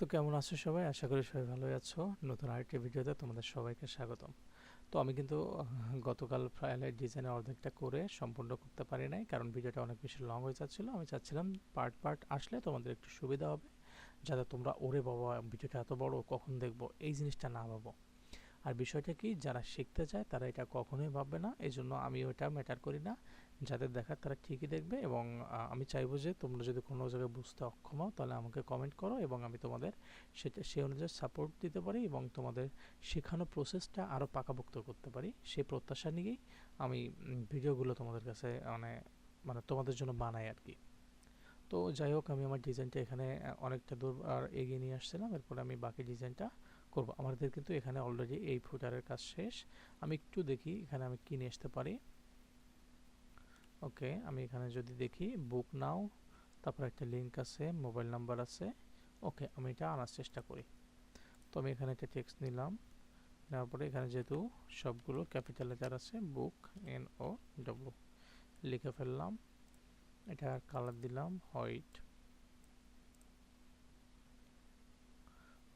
তো কেমন আছো সবাই? আশা করি সবাই ভালোই আছো। নতুন আরেকটি ভিডিওতে তোমাদের সবাইকে স্বাগতম। তো আমি কিন্তু গতকাল ফাইলের ডিজাইনের অর্ধেকটা করে সম্পূর্ণ করতে পারি নাই, কারণ ভিডিওটা অনেক বেশি লং হয়ে যাচ্ছিল। আমি চাচ্ছিলাম পার্ট পার্ট আসলে তোমাদের একটু সুবিধা হবে, যাতে তোমরা ওরে বাবা, ভিডিওটা এত বড়, কখন দেখব? এই জিনিসটা না ভাবো। আর বিষয়টা কি, যারা শিখতে চায় তারা এটা কখনোই ভাববে না। এই জন্য আমি ওইটা ম্যাটার করি না। যাদের দেখার তারা ঠিকই দেখবে এবং আমি চাইব যে তোমরা যদি কোনো জায়গায় বুঝতে অক্ষম হও, তাহলে আমাকে কমেন্ট করো এবং আমি তোমাদের সেটা, সেই অনুযায়ী সাপোর্ট দিতে পারি এবং তোমাদের শেখানো প্রসেসটা আরও পাকাপোক্ত করতে পারি। সেই প্রত্যাশা নিয়েই আমি ভিডিওগুলো তোমাদের কাছে মানে মানে তোমাদের জন্য বানাই আর কি তো যাই হোক, আমি আমার ডিজাইনটা এখানে অনেকটা দূর, আর এগিয়ে নিয়ে আসছিলাম। এরপরে আমি বাকি ডিজাইনটা করব। আমাদের কিন্তু এখানে অলরেডি এই ফুটারের কাজ শেষ। আমি একটু দেখি এখানে আমি কি নিয়ে আসতে পারি। ওকে, আমি এখানে যদি দেখি বুক নাও তারপর একটা লিংক আছে মোবাইল নাম্বার আছে, ওকে, আমি এটা আনার চেষ্টা করি। তো আমি এখানে একটা টেক্সট নিলাম, নেওয়ার পরে এখানে যেহেতু সবগুলো ক্যাপিটাল লেটার আছে বুক এন ও ডব্লু লিখে ফেললাম, এটা কালার দিলাম হোয়াইট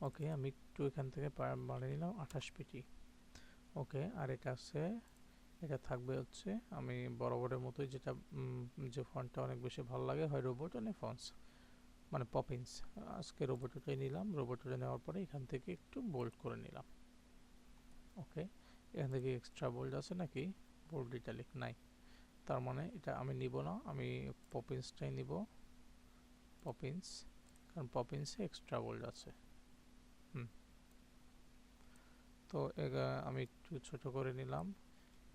ওকে, আমি একটু এখান থেকে বাড়িয়ে নিলাম, আঠাশ পেটি। ওকে, আর এটা আছে এটা থাকবে হচ্ছে আমি বরাবরের মতোই যেটা যে ফন্টটা অনেক বেশি ভালো লাগে হয় রোবট অনেক ফন্টস মানে পপিন্স আজকে রোবটটাই নিলাম রোবটটা নেওয়ার পরে এখান থেকে একটু বোল্ড করে নিলাম। ওকে এখান থেকে এক্সট্রা বোল্ড আছে নাকি? বোল্ড ইটালিক নাই। তার মানে এটা আমি নিব না, আমি পপিন্সটাই নিব। পপিন্স কারণ পপিন্সে এক্সট্রা বোল্ড আছে। হুম। তো আমি একটু ছোট করে নিলাম।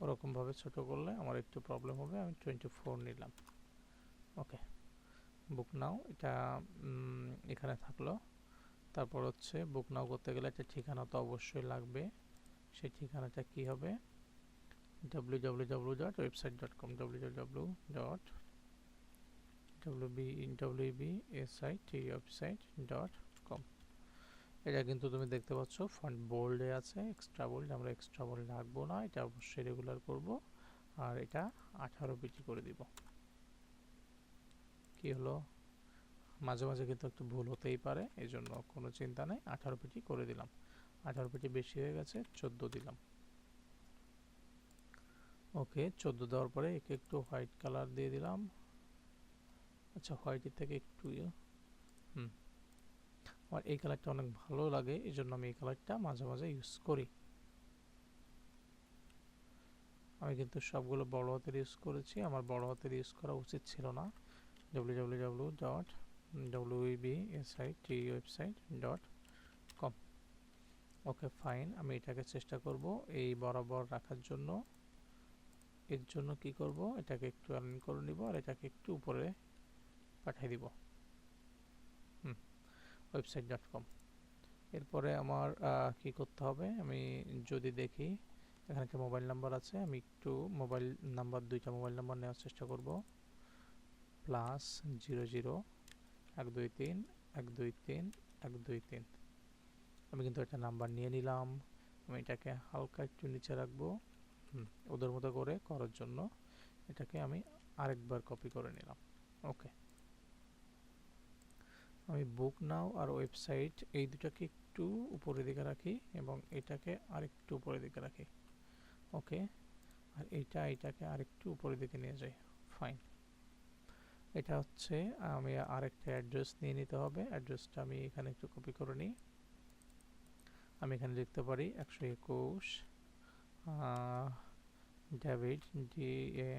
ওরকমভাবে ছোট করলে আমার একটু প্রবলেম হবে, আমি টোয়েন্টি ফোর নিলাম। ওকে বুক নাও এটা এখানে থাকল। তারপর হচ্ছে বুক নাও করতে গেলে একটা ঠিকানা তো অবশ্যই লাগবে। সেই ঠিকানাটা কি হবে? W W W dot website dot com W W dot W B W B S I T website dot এটা কিন্তু তুমি দেখতে পাচ্ছ ফন্ট বোল্ডে আছে এক্সট্রা বোল্ড আমরা এক্সট্রা বোল্ড রাখব না, এটা অবশ্যই রেগুলার করব, আর এটা আঠারো পিটি করে দিব। কি হলো? মাঝে মাঝে কিন্তু একটু ভুল হতেই পারে এই জন্য কোনো চিন্তা নেই, আঠারো পিটি করে দিলাম। আঠারো পিটি বেশি হয়ে গেছে, চোদ্দ দিলাম। ওকে, চোদ্দ দেওয়ার পরে একে একটু হোয়াইট কালার দিয়ে দিলাম। আচ্ছা হোয়াইটের থেকে একটু, হুম। আমার এই কালারটা অনেক ভালো লাগে এই জন্য আমি এই কালারটা মাঝে মাঝে ইউজ করি। আমি কিন্তু সবগুলো বড় হাতের ইউজ করেছি, আমার বড় হাতের ইউজ করা উচিত ছিল না। W W W dot W B S I T website dot com okay fine আমি এটাকে চেষ্টা করব এই বরাবর রাখার জন্য। এর জন্য কি করব? এটাকে একটু আর্ন করে নিব আর এটাকে একটু উপরে পাঠিয়ে দিব। ওয়েবসাইট ডট কম এরপরে আমার কি করতে হবে? আমি যদি দেখি, এখানে একটা মোবাইল নাম্বার আছে, আমি একটু মোবাইল নাম্বার, দুইটা মোবাইল নাম্বার নেওয়ার চেষ্টা করব। প্লাস জিরো জিরো, এক দুই তিন, এক দুই তিন, এক দুই তিন। আমি কিন্তু একটা নাম্বার নিয়ে নিলাম। আমি এটাকে হালকা একটু নিচে রাখব। ওদের মতো করে করার জন্য এটাকে আমি আরেকবার কপি করে নিলাম। ওকে আমি বুক নাও আর ওয়েবসাইট এই দুটাকে একটু উপরের দিকে রাখি এবং এটাকে আরেকটু উপরের দিকে রাখি। ওকে আর এইটা এটাকে আরেকটু উপরের দিকে নিয়ে যাই। ফাইন এটা হচ্ছে আমি আরেকটা অ্যাড্রেস নিয়ে নিতে হবে। অ্যাড্রেসটা আমি এখানে একটু কপি করে নিই। আমি এখানে লিখতে পারি একশো একুশ David D A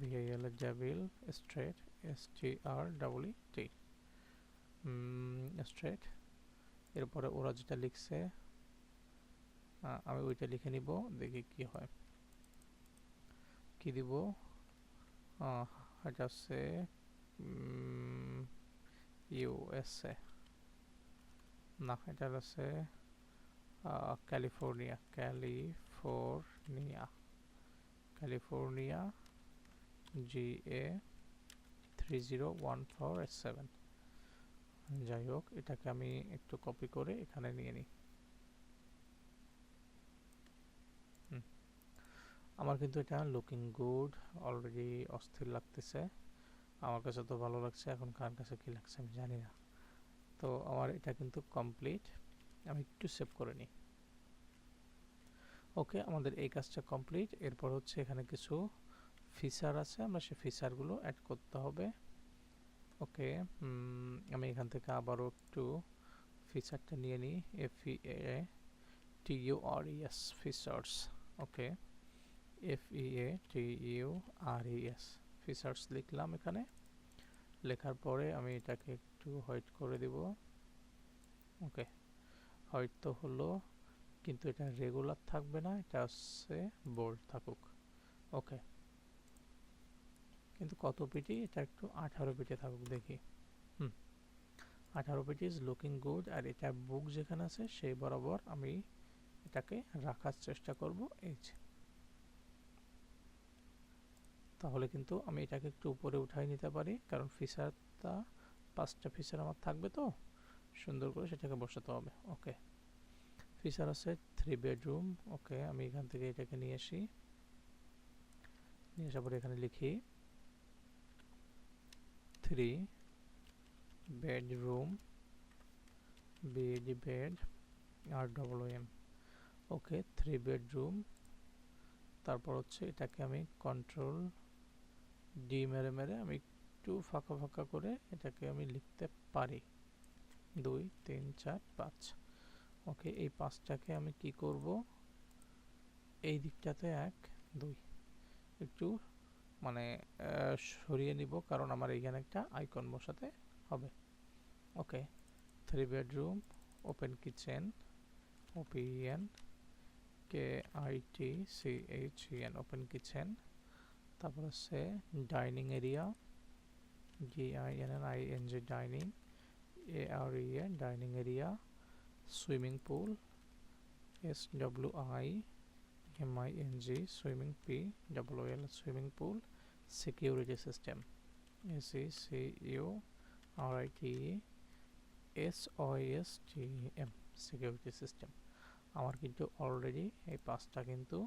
V L devil straight S T R double T straight এরপরে ওরা যেটা লিখছে আমি ওইটা লিখে নিব, দেখি কি হয়। কি দিব? এটা হচ্ছে ইউএসএ না, এটা হচ্ছে California California. California G A three zero one four seven যাই হোক, এটাকে আমি একটু কপি করে এখানে নিয়ে নিই। আমার কিন্তু এটা লুকিং গুড অলরেডি অস্থির লাগতেছে। আমার কাছে তো ভালো লাগছে, এখন কার কাছে কি লাগছে আমি জানি না। তো আমার এটা কিন্তু কমপ্লিট আমি একটু সেভ করে নিই। ওকে, আমাদের এই কাজটা কমপ্লিট এরপর হচ্ছে এখানে কিছু ফিচার আছে, আমরা সেই ফিচারগুলো অ্যাড করতে হবে। ওকে আমি এখান থেকে আবারও একটু ফিচারটা নিয়ে নিই F E A T U R E S features okay F E A T U R E S features লিখলাম এখানে, লেখার পরে আমি এটাকে একটু হোয়াইট করে দিব, ওকে হোয়াইট তো হলো, কিন্তু এটা রেগুলার থাকবে না, এটা হচ্ছে বোল্ড থাকুক, ওকে। কিন্তু কত পিটি? এটা একটু আঠারো পিটে থাকুক দেখি। হুম। আঠারো পিটি ইজ লুকিং গুড আর এটা বুক যেখানে আছে সেই বরাবর আমি এটাকে রাখার চেষ্টা করব। এই যে। তাহলে কিন্তু আমি এটাকে একটু উপরে উঠাই নিতে পারি, কারণ ফিচারটা, পাঁচটা ফিচার আমার থাকবে তো। সুন্দর করে সেটাকে বসাতে হবে। ওকে। ফিচার আছে থ্রি বেডরুম ওকে, আমি এখান থেকে এটাকে নিয়ে আসি। নিয়ে আসার পরে এখানে লিখি বেড বেড আর double M okay three bedroom তারপর হচ্ছে এটাকে আমি কন্ট্রোল ডি মেরে মেরে আমি একটু ফাঁকা ফাঁকা করে এটাকে আমি লিখতে পারি। দুই, তিন, চার, পাঁচ। ওকে এই পাঁচটাকে আমি কি করব? এই দিকটাতে এক, দুই। একটু মানে সরিয়ে নিব কারণ আমার এইখানে একটা আইকন বসাতে হবে। Okay three bedroom open kitchen O P N K I T C H N open kitchen তারপর হচ্ছে dining area D I N N I N G dining A R E A dining area swimming pool S W I M I N G swimming P W L swimming pool security system S E C U R I T S O S T M security system আমার কিন্তু already এই পাঁচটা কিন্তু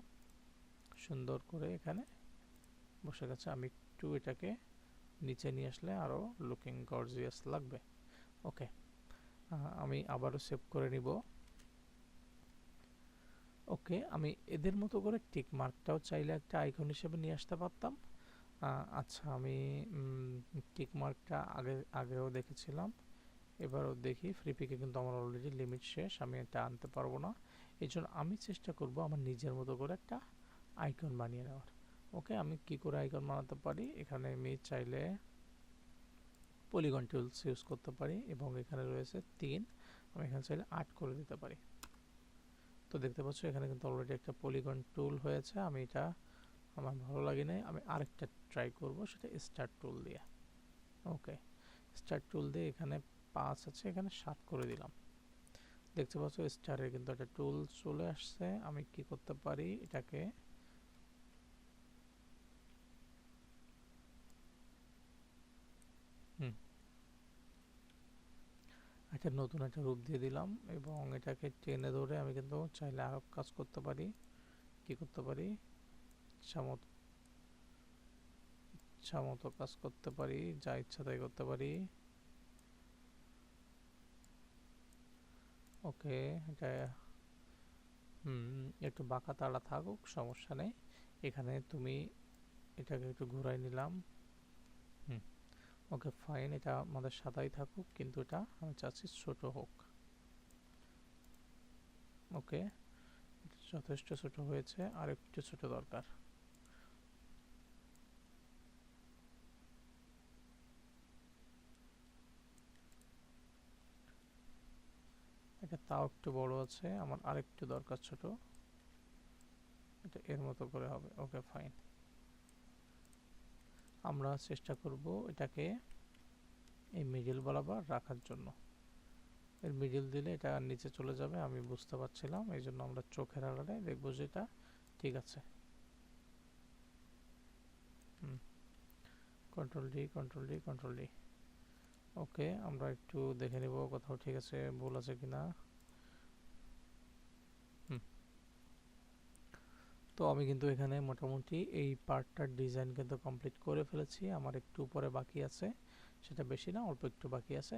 সুন্দর করে এখানে বসে গেছে। আমি একটু এটাকে নিচে নিয়ে আসলে আরও লুকিং গর্জিয়াস লাগবে। ওকে আমি আবারও সেভ করে নিব। ওকে, আমি এদের মতো করে টিক মার্কটাও চাইলে একটা আইকন হিসেবে নিয়ে আসতে পারতাম। আচ্ছা আমি টিক মার্কটা আগে, আগেও দেখেছিলাম। এবারও দেখি, ফ্রি পিকে কিন্তু আমার অলরেডি লিমিট শেষ, আমি এটা আনতে পারব না। এই জন্য আমি চেষ্টা করব আমার নিজের মতো করে একটা আইকন বানিয়ে নেওয়ার। ওকে, আমি কি করে আইকন বানাতে পারি? এখানে আমি চাইলে পলিগন টুলস ইউজ করতে পারি এবং এখানে রয়েছে তিন, আমি এখানে চাইলে আট করে দিতে পারি। তো দেখতে পাচ্ছ, এখানে কিন্তু অলরেডি একটা পলিগন টুল হয়েছে। আমি এটা আমার ভালো লাগে নাই আমি আরেকটা ট্রাই করব, সেটা স্টার টুল দিয়ে। ওকে স্টার টুল দিয়ে এখানে পাঁচ আছে, এখানে সাত করে দিলাম। দেখতে পাচ্ছ স্টারের কিন্তু একটা টুল চলে আসছে। আমি কি করতে পারি? এটাকে হুম একটা নতুন একটা রূপ দিয়ে দিলাম এবং এটাকে টেনে ধরে আমি কিন্তু চাইলে আরও কাজ করতে পারি। কি করতে পারি? ইচ্ছামতো ইচ্ছামতো কাজ করতে পারি, যা ইচ্ছা তাই করতে পারি। ওকে, এটা, হুম, একটু বাঁকা তাড়া থাকুক, সমস্যা নেই। এখানে তুমি এটাকে একটু ঘুরাই নিলাম। ওকে ফাইন এটা আমাদের সাদাই থাকুক, কিন্তু এটা আমি চাচ্ছি ছোট হোক। ওকে, যথেষ্ট ছোট হয়েছে, আর একটু ছোট দরকার। এটা তাও একটু বড় আছে, আমার আরেকটু দরকার ছোট। এটা এর মতো করে হবে, ওকে ফাইন আমরা চেষ্টা করব এটাকে এই মিডিল বরাবর রাখার জন্য। এর মিডিল দিলে এটা নিচে চলে যাবে, আমি বুঝতে পারছিলাম এই জন্য আমরা চোখের আড়ালে দেখব যে এটা ঠিক আছে। Control D control D control D okay, আমরা একটু দেখে নেব কোথাও ঠিক আছে, ভুল আছে কিনা। তো আমি কিন্তু এখানে মোটামুটি এই পার্টটার ডিজাইন কিন্তু কমপ্লিট করে ফেলেছি। আমার একটু উপরে বাকি আছে, সেটা বেশি না, অল্প একটু বাকি আছে।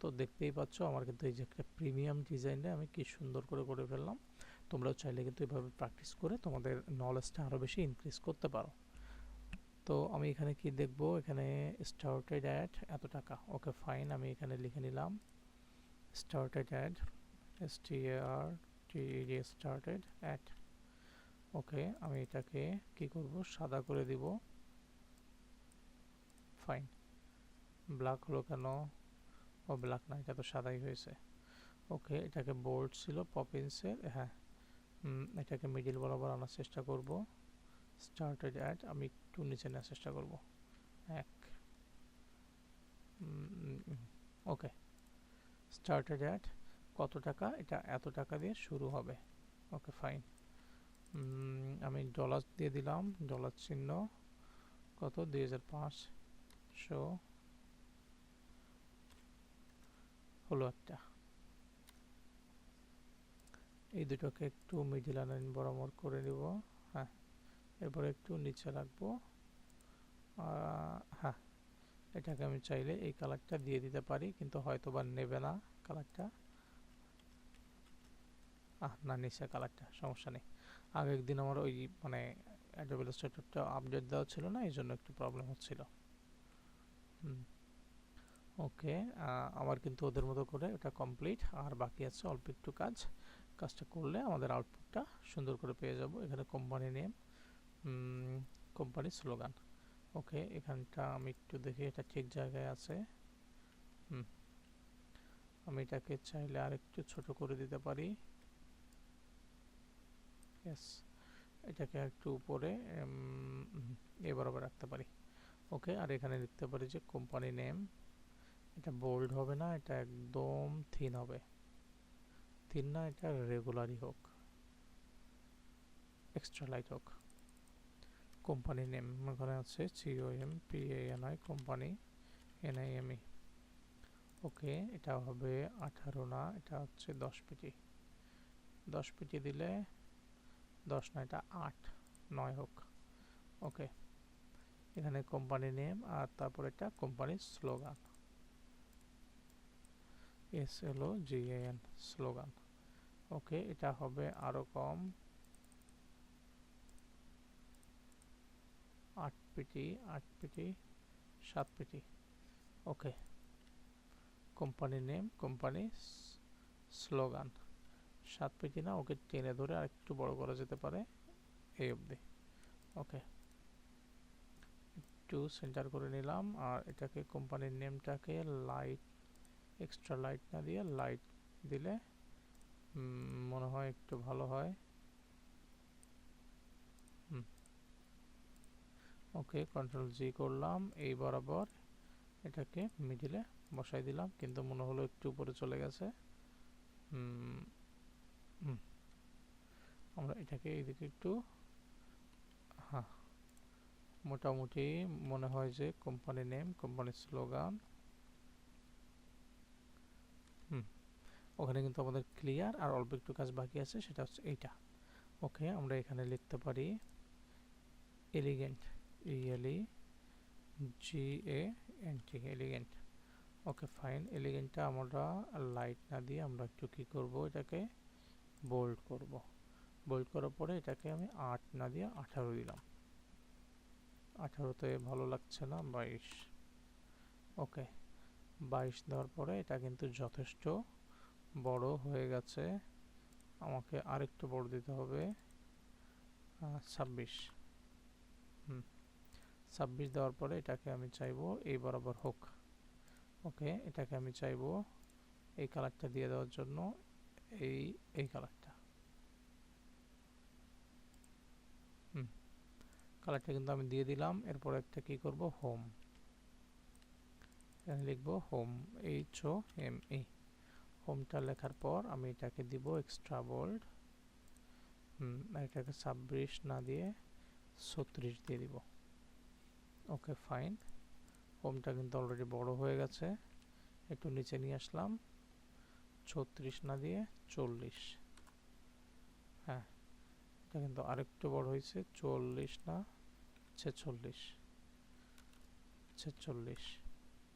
তো দেখতেই পাচ্ছ আমার কিন্তু এই যে একটা প্রিমিয়াম ডিজাইনটা আমি কি সুন্দর করে করে ফেললাম। তোমরাও চাইলে কিন্তু এভাবে প্র্যাকটিস করে তোমাদের নলেজটা আরও বেশি ইনক্রিজ করতে পারো। তো আমি এখানে কি দেখব? এখানে স্টার্টেড অ্যাড এত টাকা। ওকে ফাইন আমি এখানে লিখে নিলাম। Started add S T R T started add okay, আমি এটাকে কি করব? সাদা করে দিব। ফাইন ব্ল্যাক হলো কেন? ও ব্ল্যাক না, এটা তো সাদাই হয়েছে। ওকে, এটাকে বোল্ড ছিল পপিন্সের হ্যাঁ। এটাকে মিডিল বরাবর আনার চেষ্টা করব। স্টার্টেড অ্যাড আমি একটু নিচে নেওয়ার চেষ্টা করব। এক। ওকে। স্টার্টেড অ্যাড কত টাকা? এটা এত টাকা দিয়ে শুরু হবে। ওকে ফাইন আমি ডলার দিয়ে দিলাম ডলার চিহ্ন, কত? দুই হাজার পাঁচশো হলো একটা। এই দুটোকে একটু মিডিল লাইন বরাবর করে নিব। হ্যাঁ এরপরে একটু নিচে রাখব। হ্যাঁ এটাকে আমি চাইলে এই কালারটা দিয়ে দিতে পারি, কিন্তু হয়তো বা নেবে না কালারটা আহ, না নিচে কালারটা সমস্যা নেই। আগে দিন আমার ওই মানে অ্যাডোব ইলাস্ট্রেটরটা আপডেট দেওয়া ছিল না, এই জন্য একটু প্রবলেম হচ্ছিল। ওকে আমার কিন্তু ওদের মতো করে এটা কমপ্লিট আর বাকি আছে অল্প একটু কাজ। কাজটা করলে আমাদের আউটপুটটা সুন্দর করে পেয়ে যাব। এখানে company name company slogan okay এখানটা আমি একটু দেখি, এটা ঠিক জায়গায় আছে? আমি এটাকে চাইলে আর একটু ছোট করে দিতে পারি। ইয়েস এটাকে একটু উপরে এ বরাবর রাখতে পারি। ওকে আর এখানে লিখতে পারি যে কোম্পানি নেম এটা বোল্ড হবে না, এটা একদম থিন হবে। থিন না, এটা রেগুলারই হোক। এক্সট্রা লাইট হোক। কোম্পানি নেম ওখানে আছে C O M P N I company N I M E okay এটা হবে আঠারো না, এটা হচ্ছে দশ পিটি। দশ পিটি দিলে দশ না এটা আট, নয় হোক। ওকে। এখানে কোম্পানি নেম আর তারপর এটা কোম্পানির slogan S L O G slogan okay, এটা হবে আরও কম আট পিটি আট পিটি, সাত PT. Okay. Company name company slogan সাত পেটি না, ওকে টেনে ধরে আর একটু বড় করা যেতে পারে। এই অবধি। ওকে। একটু সেন্টার করে নিলাম, আর এটাকে কোম্পানির নেমটাকে লাইট এক্সট্রা লাইট না দিয়ে লাইট দিলে মনে হয় একটু ভালো হয়। ওকে কন্ট্রোল জি করলাম, এই বরাবর এটাকে মিডিলে বসাই দিলাম, কিন্তু মনে হলো একটু উপরে চলে গেছে। আমরা এটাকে এইদিকে একটু হ্যাঁ মোটামুটি মনে হয় যে কোম্পানি নেম কোম্পানির স্লোগান হুম, ওখানে কিন্তু আমাদের ক্লিয়ার আর অল্প একটু কাজ বাকি আছে, সেটা হচ্ছে এইটা। ওকে, আমরা এখানে লিখতে পারি elegant E L E G A N T elegant okay fine এলিগেন্টটা আমরা লাইট না দিয়ে আমরা একটু কী করব এটাকে? বোল্ড করব। বোল্ড করার পরে এটাকে আমি আট না দিয়ে আঠারো দিলাম। আঠারোতে ভালো লাগছে না, বাইশ। ওকে বাইশ দেওয়ার পরে এটা কিন্তু যথেষ্ট বড় হয়ে গেছে। আমাকে আরেকটু বড় দিতে হবে। ছাব্বিশ। হুম, ছাব্বিশ দেওয়ার পরে এটাকে আমি চাইব এই বরাবর হোক। ওকে এটাকে আমি চাইব এই কালারটা দিয়ে দেওয়ার জন্য। এই এই কালারটা হুম কালারটা কিন্তু আমি দিয়ে দিলাম। এরপর একটা কি করব? হোম এখানে লিখব home H O M E হোমটা লেখার পর আমি এটাকে দিব এক্সট্রা বোল্ড হুম এটাকে ছাব্বিশ না দিয়ে ছত্রিশ দিয়ে দিব। ওকে ফাইন হোমটা কিন্তু অলরেডি বড় হয়ে গেছে। একটু নিচে নিয়ে আসলাম। ছত্রিশ না দিয়ে চল্লিশ। হ্যাঁ এটা কিন্তু আরেকটু বড় হয়েছে, চল্লিশ না ছেচল্লিশ। ছেচল্লিশ।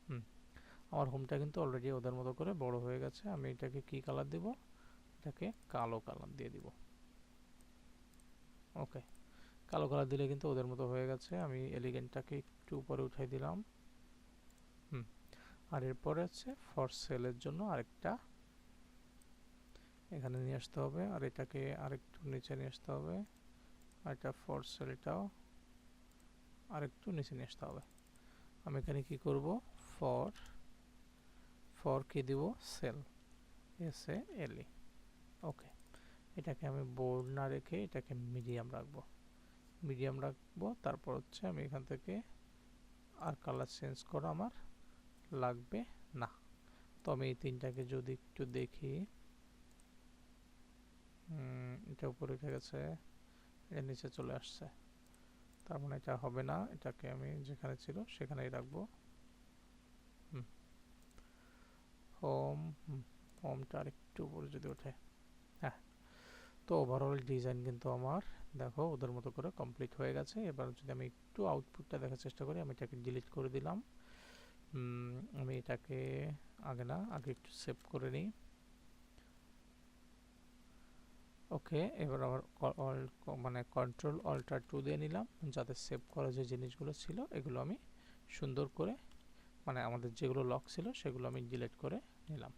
হুম, আমার হোমটা কিন্তু অলরেডি ওদের মতো করে বড় হয়ে গেছে, আমি এটাকে কি কালার দিব? এটাকে কালো কালার দিয়ে দিব। ওকে কালো কালার দিলে কিন্তু ওদের মতো হয়ে গেছে, আমি এলিগেন্টটাকে একটু উপরে উঠাই দিলাম। হুম, আর এরপরে আছে ফর সেলের জন্য আরেকটা এখানে নিয়ে আসতে হবে, আর এটাকে আরেকটু নিচে নিয়ে আসতে হবে, আর এটা ফর সেলটাও আরেকটু নিচে নিয়ে আসতে হবে। আমি এখানে কি করব? ফর ফর কি দিব? সেল এস এ এল ই ওকে এটাকে আমি বোর্ড না রেখে এটাকে মিডিয়াম রাখব। মিডিয়াম রাখব, তারপর হচ্ছে আমি এখান থেকে আর কালার চেঞ্জ করা আমার লাগবে না। তো আমি এই তিনটাকে যদি একটু দেখি এটা উপরে উঠে গেছে এটা নিচে চলে আসছে। তার মানে এটা হবে না, এটাকে আমি যেখানে ছিল সেখানেই রাখব। হোম। হোমটা আর একটু উপরে যদি ওঠে। হ্যাঁ তো ওভারঅল ডিজাইন কিন্তু আমার, দেখো, ওদের মতো করে কমপ্লিট হয়ে গেছে। এবার যদি আমি একটু আউটপুটটা দেখার চেষ্টা করি, আমি এটাকে ডিলিট করে দিলাম। আমি এটাকে আগে না, আগে একটু সেভ করে নিই। ওকে, এবার আমার মানে কন্ট্রোল অল্টার টু দিয়ে নিলাম। যাতে সেভ করা যে জিনিসগুলো ছিল, এগুলো আমি সুন্দর করে মানে আমাদের যেগুলো লক ছিল, সেগুলো আমি ডিলিট করে নিলাম।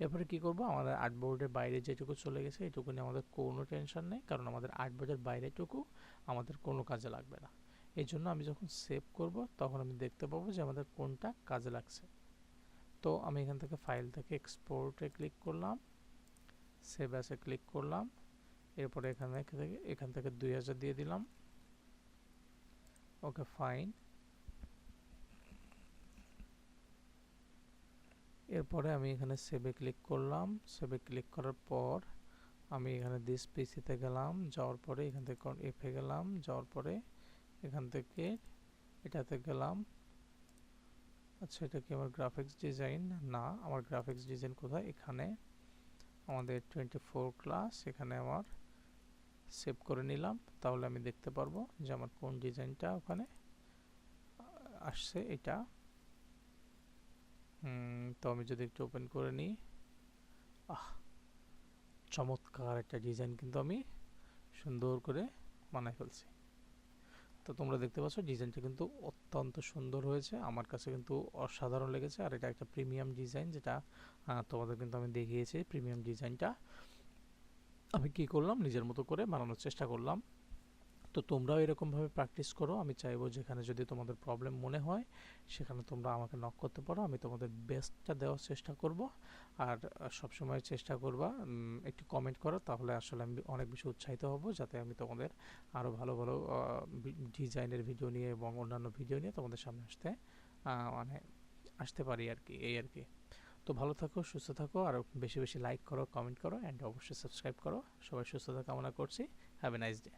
এরপরে কি করব? আমাদের আর্টবোর্ডের বাইরে যেটুকু চলে গেছে, এটুকু নিয়ে আমাদের কোনো টেনশন নেই, কারণ আমাদের আর্টবোর্ডের বাইরেটুকু আমাদের কোনো কাজে লাগবে না। এই জন্য আমি যখন সেভ করব, তখন আমি দেখতে পাবো যে আমাদের কোনটা কাজে লাগছে। তো আমি এখান থেকে ফাইল থেকে এক্সপোর্টে ক্লিক করলাম। সেভ অ্যাসে ক্লিক করলাম। এরপরে এখান থেকে এখান থেকে দুই হাজার দিয়ে দিলাম। ওকে ফাইন এরপরে আমি এখানে সেভে ক্লিক করলাম। সেভে ক্লিক করার পর আমি এখানে দিস পিসিতে গেলাম। যাওয়ার পরে এখান থেকে এফে গেলাম। যাওয়ার পরে এখান থেকে এটাতে গেলাম। আচ্ছা এটা কি আমার গ্রাফিক্স ডিজাইন না, আমার গ্রাফিক্স ডিজাইন কোথায়? এখানে। আমাদের টোয়েন্টি ফোর ক্লাস এখানে আমার সেভ করে নিলাম। তাহলে আমি দেখতে পারব যে আমার কোন ডিজাইনটা ওখানে আসছে এটা। তো আমি যদি একটু ওপেন করে নিই। আহ, চমৎকার একটা ডিজাইন কিন্তু আমি সুন্দর করে বানাই ফেলছি। তো তোমরা দেখতে পাচ্ছ, ডিজাইনটা কিন্তু অত্যন্ত সুন্দর হয়েছে। আমার কাছে কিন্তু অসাধারণ লেগেছে। আর এটা একটা প্রিমিয়াম ডিজাইন যেটা তোমাদের কিন্তু আমি দেখিয়েছি প্রিমিয়াম ডিজাইনটা। আমি কি করলাম? নিজের মতো করে বানানোর চেষ্টা করলাম। তো তোমরাও এরকমভাবে প্র্যাকটিস করো। আমি চাইব যেখানে যদি তোমাদের প্রবলেম মনে হয়, সেখানে তোমরা আমাকে নক করতে পারো। আমি তোমাদের বেস্টটা দেওয়ার চেষ্টা করব। আর সবসময় চেষ্টা করবা একটু কমেন্ট করো, তাহলে আসলে আমি অনেক বেশি উৎসাহিত হব, যাতে আমি তোমাদের আরও ভালো ভালো ডিজাইনের ভিডিও নিয়ে এবং অন্যান্য ভিডিও নিয়ে তোমাদের সামনে আসতে মানে আসতে পারি আর কি এই আর কি তো ভালো থাকো, সুস্থ থাকো, আর বেশি বেশি লাইক করো কমেন্ট করো অ্যান্ড অবশ্যই সাবস্ক্রাইব করো। সবাই সুস্থতা কামনা করছি। Have a nice day